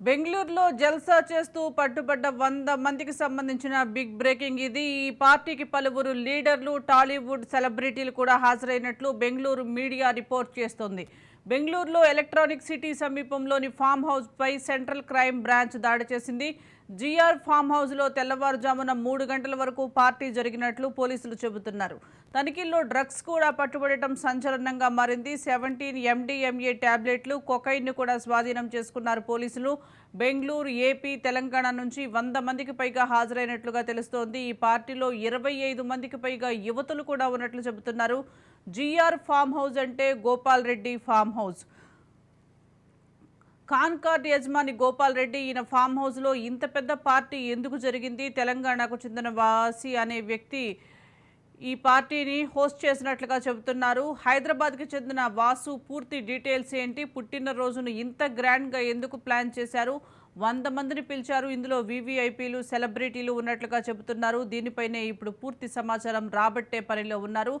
బెంగళూరులో జల్సా చేస్తూ పట్టుబడ్డ వంద మందికి సంబంధించిన బిగ్ బ్రేకింగ్. ఇది ఈ పార్టీకి పలువురు లీడర్లు టాలీవుడ్ సెలబ్రిటీలు కూడా హాజరైనట్లు బెంగళూరు మీడియా రిపోర్ట్ చేస్తోంది. బెంగళూరులో ఎలక్ట్రానిక్ సిటీ సమీపంలోని ఫామ్ హౌస్ పై సెంట్రల్ క్రైమ్ బ్రాంచ్ దాడి చేసింది. జిఆర్ ఫామ్ హౌస్లో తెల్లవారుజామున మూడు గంటల వరకు పార్టీ జరిగినట్లు పోలీసులు చెబుతున్నారు. తనిఖీల్లో డ్రగ్స్ కూడా పట్టుబడటం సంచలనంగా మారింది. సెవెంటీన్ ఎండిఎంఏ టాబ్లెట్లు కొకైన్ను కూడా స్వాధీనం చేసుకున్నారు పోలీసులు. బెంగళూరు ఏపీ తెలంగాణ నుంచి వంద మందికి పైగా హాజరైనట్లుగా తెలుస్తోంది. ఈ పార్టీలో ఇరవై ఐదు మందికి పైగా యువతులు కూడా ఉన్నట్లు చెబుతున్నారు. జిఆర్ ఫామ్ హౌస్ అంటే Gopal Reddy farm house. Concord యజమాని గోపాల్ రెడ్డి ఈయన ఫామ్ హౌస్లో ఇంత పెద్ద పార్టీ ఎందుకు జరిగింది? తెలంగాణకు చెందిన వాసి అనే వ్యక్తి ఈ పార్టీని హోస్ట్ చేసినట్లుగా చెబుతున్నారు. హైదరాబాద్కి చెందిన వాసు పూర్తి డీటెయిల్స్ ఏంటి? పుట్టినరోజును ఇంత గ్రాండ్గా ఎందుకు ప్లాన్ చేశారు? వంద మందిని పిలిచారు. ఇందులో వీవీఐపీలు సెలబ్రిటీలు ఉన్నట్లుగా చెబుతున్నారు. దీనిపైనే ఇప్పుడు పూర్తి సమాచారం రాబట్టే పనిలో ఉన్నారు.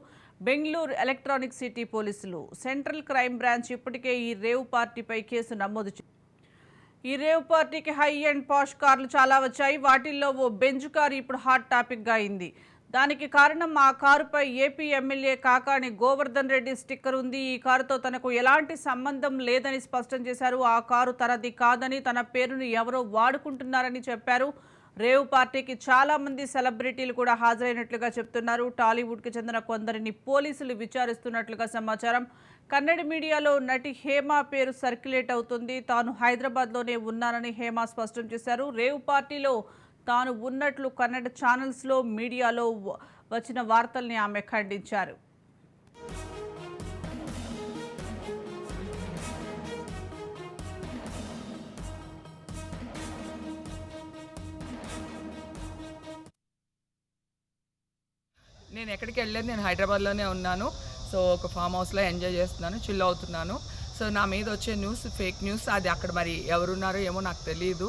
బెంగళూరు ఎలక్ట్రానిక్ సిటీ పోలీసులు. సెంట్రల్ క్రైమ్ బ్రాంచ్ ఇప్పటికే ఈ రేవ్ పార్టీపై కేసు నమోదు ఈ రేవ్ పార్టీకి హై అండ్ పాష్ కార్లు చాలా వచ్చాయి. వాటిల్లో ఓ బెంజ్ కారు ఇప్పుడు హాట్ టాపిక్గా అయింది. దానికి కారణం ఆ కారుపై AP MLA Kakani Govardhan Reddy sticker ఉంది. ఈ కారుతో తనకు ఎలాంటి సంబంధం లేదని స్పష్టం చేశారు. ఆ కారు తనది కాదని తన పేరును ఎవరో వాడుకుంటున్నారని చెప్పారు. రేవు పార్టీకి చాలా మంది సెలబ్రిటీలు కూడా హాజరైనట్లుగా చెప్తున్నారు. టాలీవుడ్కి చెందిన కొందరిని పోలీసులు విచారిస్తున్నట్లుగా సమాచారం. కన్నడ మీడియాలో నటి హేమ పేరు సర్క్యులేట్ అవుతుంది. తాను హైదరాబాద్లోనే ఉన్నానని హేమ స్పష్టం చేశారు. రేవు పార్టీలో తాను ఉన్నట్లు కన్నడ ఛానల్స్లో మీడియాలో వచ్చిన వార్తల్ని ఆమె ఖండించారు. నేను ఎక్కడికి వెళ్ళలేదు. నేను హైదరాబాద్లోనే ఉన్నాను. సో ఒక ఫామ్ హౌస్లో ఎంజాయ్ చేస్తున్నాను. చిల్ అవుతున్నాను. సో నా మీద వచ్చే న్యూస్ ఫేక్ న్యూస్ అది అక్కడ మరి ఎవరున్నారో ఏమో నాకు తెలియదు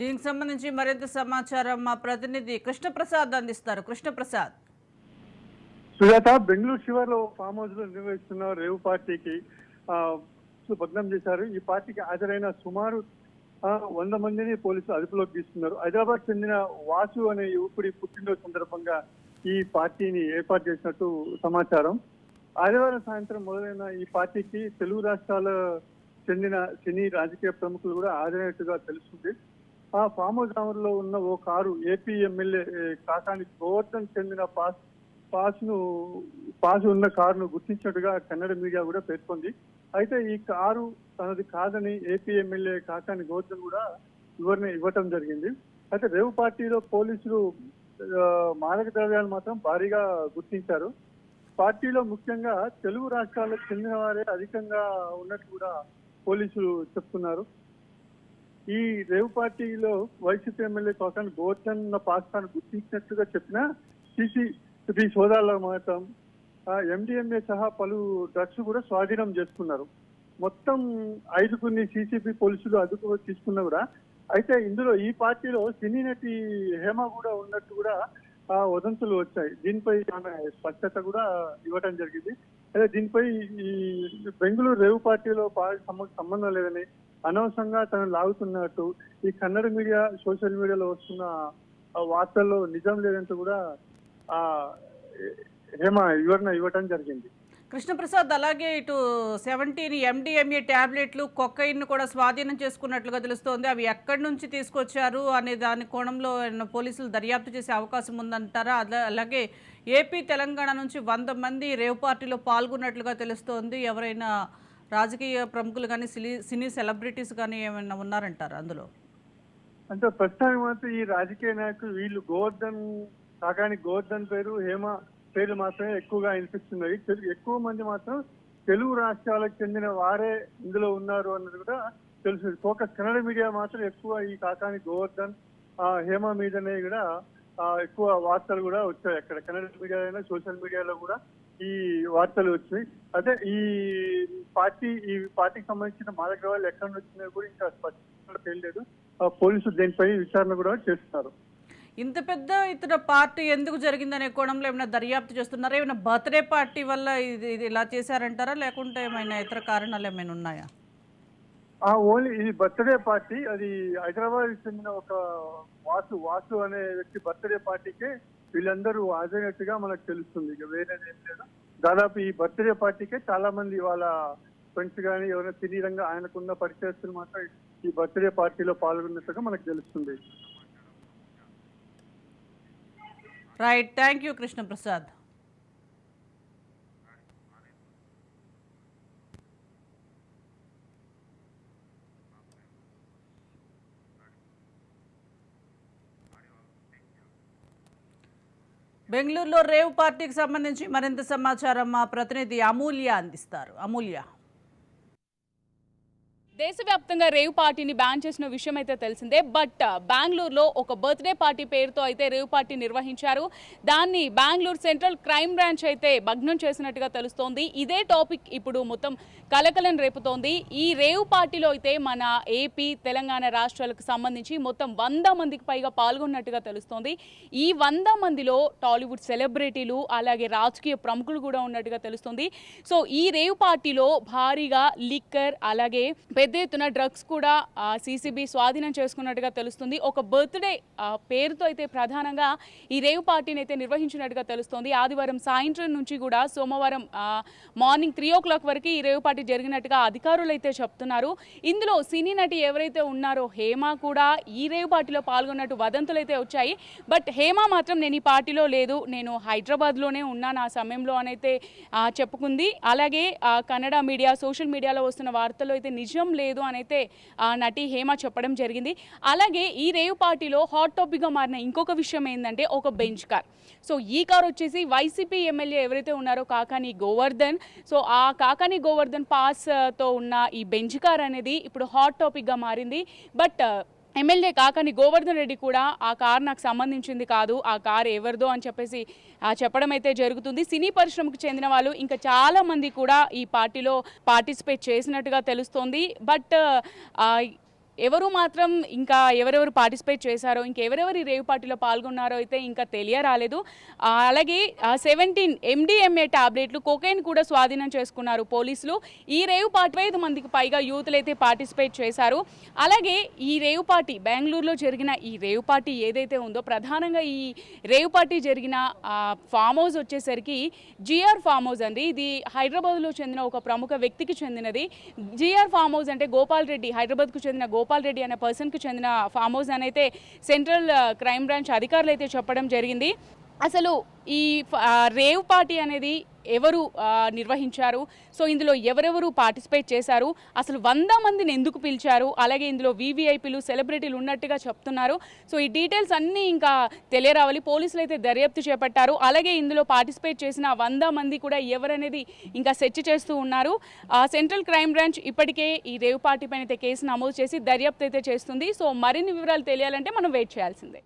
దీనికి సంబంధించి మరింత సమాచారం మా ప్రతినిధి కృష్ణప్రసాద్ అందిస్తారు. కృష్ణప్రసాద్. సుజాత బెంగళూరు శివార్లో ఫామ్ హౌస్లో నిర్వహిస్తున్న రేవు పార్టీకి భగ్నం చేశారు. ఈ పార్టీకి హాజరైన సుమారు వంద మందిని పోలీసులు అదుపులోకి తీసుకున్నారు. హైదరాబాద్ చెందిన వాసు అనే యువకుడి పుట్టినరోజు సందర్భంగా ఈ పార్టీని ఏర్పాటు చేసినట్టు సమాచారం. ఆదివారం సాయంత్రం మొదలైన ఈ పార్టీకి తెలుగు రాష్ట్రాల చెందిన సినీ రాజకీయ ప్రముఖులు కూడా హాజరైనట్టుగా తెలుస్తుంది. ఆ ఫామ్ హౌస్ గ్రౌండ్లో ఉన్న ఓ car AP MLA Kakani Govardhan చెందిన పాస్ పాస్ను పాస్ ఉన్న కారును గుర్తించినట్టుగా కన్నడ మీడియా కూడా పేర్కొంది. అయితే ఈ కారు తనది కాదని ఏపీ ఎమ్మెల్యే కాకాని గోవర్ధన్ కూడా వివరణ ఇవ్వటం జరిగింది. అయితే రేవు పార్టీలో పోలీసులు మాదక ద్రవ్యాలు మాత్రం భారీగా గుర్తించారు. పార్టీలో ముఖ్యంగా తెలుగు రాష్ట్రాలకు చెందిన వారే అధికంగా ఉన్నట్టు కూడా పోలీసులు చెప్తున్నారు. ఈ రేవ్ పార్టీలో వైసీపీ ఎమ్మెల్యే కాకాని గోవర్ధన్ పాస్తాను గుర్తించినట్టుగా చెప్పిన సిసి శ్రీ సోదాల మాత్రం ఎండిఎంఏ సహా పలు డ్రగ్స్ కూడా స్వాధీనం చేసుకున్నారు. మొత్తం ఐదుగురిని సీసీపీ పోలీసులు అదుపు తీసుకున్నా కూడా అయితే ఇందులో ఈ పార్టీలో సినీ నటి హేమ కూడా ఉన్నట్టు కూడా వదంతులు వచ్చాయి. దీనిపై ఆమె స్పష్టత కూడా ఇవ్వటం జరిగింది. అయితే దీనిపై ఈ బెంగళూరు రేవు పార్టీలో సంబంధం లేదని అనవసరంగా తను లాగుతున్నట్టు ఈ కన్నడ మీడియా సోషల్ మీడియాలో వస్తున్న వార్తల్లో నిజం లేదంటూ కూడా ఆ హేమ వివరణ ఇవ్వటం జరిగింది. కృష్ణప్రసాద్ అలాగే ఇటు సెవెంటీన్ ఎండిఎంఏ ట్యాబ్లెట్లు కొకైన్ కూడా స్వాధీనం చేసుకున్నట్లుగా తెలుస్తోంది. అవి ఎక్కడి నుంచి తీసుకొచ్చారు అనే దాని కోణంలో పోలీసులు దర్యాప్తు చేసే అవకాశం ఉందంటారా? అలా- అలాగే ఏపీ తెలంగాణ నుంచి వంద మంది రేవ్ పార్టీలో పాల్గొన్నట్లుగా తెలుస్తోంది. ఎవరైనా రాజకీయ ప్రముఖులు కానీ సినీ సినీ సెలబ్రిటీస్ కానీ ఏమైనా ఉన్నారంటారా అందులో? అంటే ప్రస్తుతానికి మాత్రం ఈ రాజకీయ నాయకులు వీళ్ళు గోవర్ధన్ కాకాని గోవర్ధన్ పేరు హేమ పేర్లు మాత్రమే ఎక్కువగా వినిపిస్తున్నాయి తెలుగు ఎక్కువ మంది మాత్రం తెలుగు రాష్ట్రాలకు చెందిన వారే ఇందులో ఉన్నారు అన్నది కూడా తెలుసు ఫోకస్ కన్నడ మీడియా మాత్రం ఎక్కువ ఈ కాకాని గోవర్ధన్ హేమ మీదనే కూడా ఎక్కువ వార్తలు కూడా వచ్చాయి. అక్కడ కన్నడ మీడియా అయినా సోషల్ మీడియాలో కూడా ఈ వార్తలు వచ్చాయి. అదే ఈ పార్టీ ఈ పార్టీకి సంబంధించిన మాదక ద్రవ్యాలు ఎక్కడి నుంచి కూడా ఇంకా స్పష్టంగా తెలియలేదు. ఆ, పోలీసులు దీనిపై విచారణ కూడా చేస్తున్నారు ఇంత పెద్ద ఇతర పార్టీ ఎందుకు జరిగిందనే కోణంలో ఏమైనా దర్యాప్తు చేస్తున్నారా? ఏమైనా బర్త్డే పార్టీ వల్ల ఇది ఇది ఇలా చేశారంటారా? లేకుంటే ఏమైనా ఇతర కారణాలు ఏమైనా ఉన్నాయా? ఓన్లీ ఇది బర్త్డే పార్టీ. అది హైదరాబాద్ చెందిన ఒక వాసు వాసు అనే వ్యక్తి బర్త్డే పార్టీకే వీళ్ళందరూ హాజరైనట్టుగా మనకు తెలుస్తుంది. ఇక వేరేది ఏం లేదు. దాదాపు ఈ బర్త్డే పార్టీకే చాలా మంది వాళ్ళ ఫ్రెండ్స్ కానీ ఎవరైనా సినీ ఆయనకున్న పరిచయస్తులు మాత్రం ఈ బర్త్డే పార్టీలో పాల్గొన్నట్టుగా మనకు తెలుస్తుంది. రైట్ థ్యాంక్ యూ కృష్ణప్రసాద్ బెంగళూరులో రేవ్ పార్టీకి సంబంధించి మరింత సమాచారం మా ప్రతినిధి అమూల్య అందిస్తారు. అమూల్య. దేశవ్యాప్తంగా రేవ్ పార్టీని బ్యాన్ చేసిన విషయం అయితే తెలిసిందే. బట్ బెంగళూరులో ఒక బర్త్డే పార్టీ పేరుతో అయితే రేవ్ పార్టీ నిర్వహించారు. దాన్ని బెంగళూరు సెంట్రల్ క్రైమ్ బ్రాంచ్ అయితే భగ్నం చేసినట్టుగా తెలుస్తోంది. ఇదే టాపిక్ ఇప్పుడు మొత్తం కలకలం రేపుతోంది. ఈ రేవ్ పార్టీలో అయితే మన ఏపీ తెలంగాణ రాష్ట్రాలకు సంబంధించి మొత్తం వంద మందికి పైగా పాల్గొన్నట్టుగా తెలుస్తోంది. ఈ వంద మందిలో టాలీవుడ్ సెలబ్రిటీలు అలాగే రాజకీయ ప్రముఖులు కూడా ఉన్నట్టుగా తెలుస్తుంది. సో ఈ రేవ్ పార్టీలో భారీగా లిక్కర్ అలాగే పెద్ద ఎత్తున డ్రగ్స్ కూడా సీసీబీ స్వాధీనం చేసుకున్నట్టుగా తెలుస్తుంది. ఒక బర్త్డే పేరుతో అయితే ప్రధానంగా ఈ రేవ్ పార్టీని అయితే నిర్వహించినట్టుగా తెలుస్తుంది. ఆదివారం సాయంత్రం నుంచి కూడా సోమవారం మార్నింగ్ త్రీ ఓ క్లాక్ వరకు ఈ రేవ్ పార్టీ జరిగినట్టుగా అధికారులు అయితే చెప్తున్నారు. ఇందులో సినీ నటి ఎవరైతే ఉన్నారో హేమ కూడా ఈ రేవ్ పార్టీలో పాల్గొన్నట్టు వదంతులు అయితే వచ్చాయి. బట్ హేమ మాత్రం నేను ఈ పార్టీలో లేదు నేను హైదరాబాద్లోనే ఉన్నాను ఆ సమయంలో అనైతే చెప్పుకుంది. అలాగే కన్నడ మీడియా సోషల్ మీడియాలో వస్తున్న వార్తల్లో అయితే నిజం లేదు అనైతే ఆ, నటి హేమ చెప్పడం జరిగింది. అలాగే ఈ రేవ్ పార్టీలో హాట్ టాపిక్గా మారిన ఇంకొక విషయం ఏంటంటే ఒక బెంచ్ కార్. సో ఈ కార్ వచ్చేసి వైసీపీ ఎమ్మెల్యే ఎవరైతే ఉన్నారో కాకాని గోవర్ధన్. సో ఆ కాకాని గోవర్ధన్ పాస్తో ఉన్న ఈ బెంచ్ కార్ అనేది ఇప్పుడు హాట్ టాపిక్గా మారింది. బట్ ఎమ్మెల్యే కాకని గోవర్ధన్ రెడ్డి కూడా ఆ కార్ నాకు సంబంధించింది కాదు ఆ కార్ ఎవరిదో అని చెప్పేసి చెప్పడం అయితే జరుగుతుంది. సినీ పరిశ్రమకు చెందిన వాళ్ళు ఇంకా చాలా మంది కూడా ఈ పార్టీలో పార్టిసిపేట్ చేసినట్టుగా తెలుస్తోంది. బట్ ఎవరు మాత్రం ఇంకా ఎవరెవరు పార్టిసిపేట్ చేశారో ఇంకెవరెవరు ఈ రేవ్ పార్టీలో పాల్గొన్నారో అయితే ఇంకా తెలియరాలేదు. అలాగే సెవెంటీన్ ఎండిఎంఏ టాబ్లెట్లు కోకైన్ కూడా స్వాధీనం చేసుకున్నారు పోలీసులు. ఈ రేవ్ పార్టీ ఐదు మందికి పైగా యూత్లు అయితే పార్టిసిపేట్ చేశారు. అలాగే ఈ రేవ్ పార్టీ బెంగళూరులో జరిగిన ఈ రేవ్ పార్టీ ఏదైతే ఉందో ప్రధానంగా ఈ రేవ్ పార్టీ జరిగిన ఫామ్ హౌస్ వచ్చేసరికి జిఆర్ ఫామ్ హౌస్ అండి. ఇది హైదరాబాద్లో చెందిన ఒక ప్రముఖ వ్యక్తికి చెందినది. జిఆర్ ఫామ్ హౌస్ అంటే గోపాల్ రెడ్డి హైదరాబాద్కు చెందిన గోపాల్ రెడ్డి అనే పర్సన్కి చెందిన ఫామ్ హౌస్ అని అయితే సెంట్రల్ క్రైమ్ బ్రాంచ్ అధికారులు అయితే చెప్పడం జరిగింది. అసలు ఈ ఫ- రేవ్ పార్టీ అనేది ఎవరు నిర్వహించారు? సో ఇందులో ఎవరెవరు పార్టిసిపేట్ చేశారు? అసలు వంద మందిని ఎందుకు పిలిచారు? అలాగే ఇందులో వీవీఐపీలు సెలబ్రిటీలు ఉన్నట్టుగా చెప్తున్నారు. సో ఈ డీటెయిల్స్ అన్నీ ఇంకా తెలియరావాలి. పోలీసులు అయితే దర్యాప్తు చేపట్టారు. అలాగే ఇందులో పార్టిసిపేట్ చేసిన వంద మంది కూడా ఎవరనేది ఇంకా సెర్చ్ చేస్తూ ఉన్నారు. ఆ, సెంట్రల్ క్రైమ్ బ్రాంచ్ ఇప్పటికే ఈ రేవు పార్టీ పైన అయితే కేసు నమోదు చేసి దర్యాప్తు అయితే చేస్తుంది. సో మరిన్ని వివరాలు తెలియాలంటే మనం వెయిట్ చేయాల్సిందే.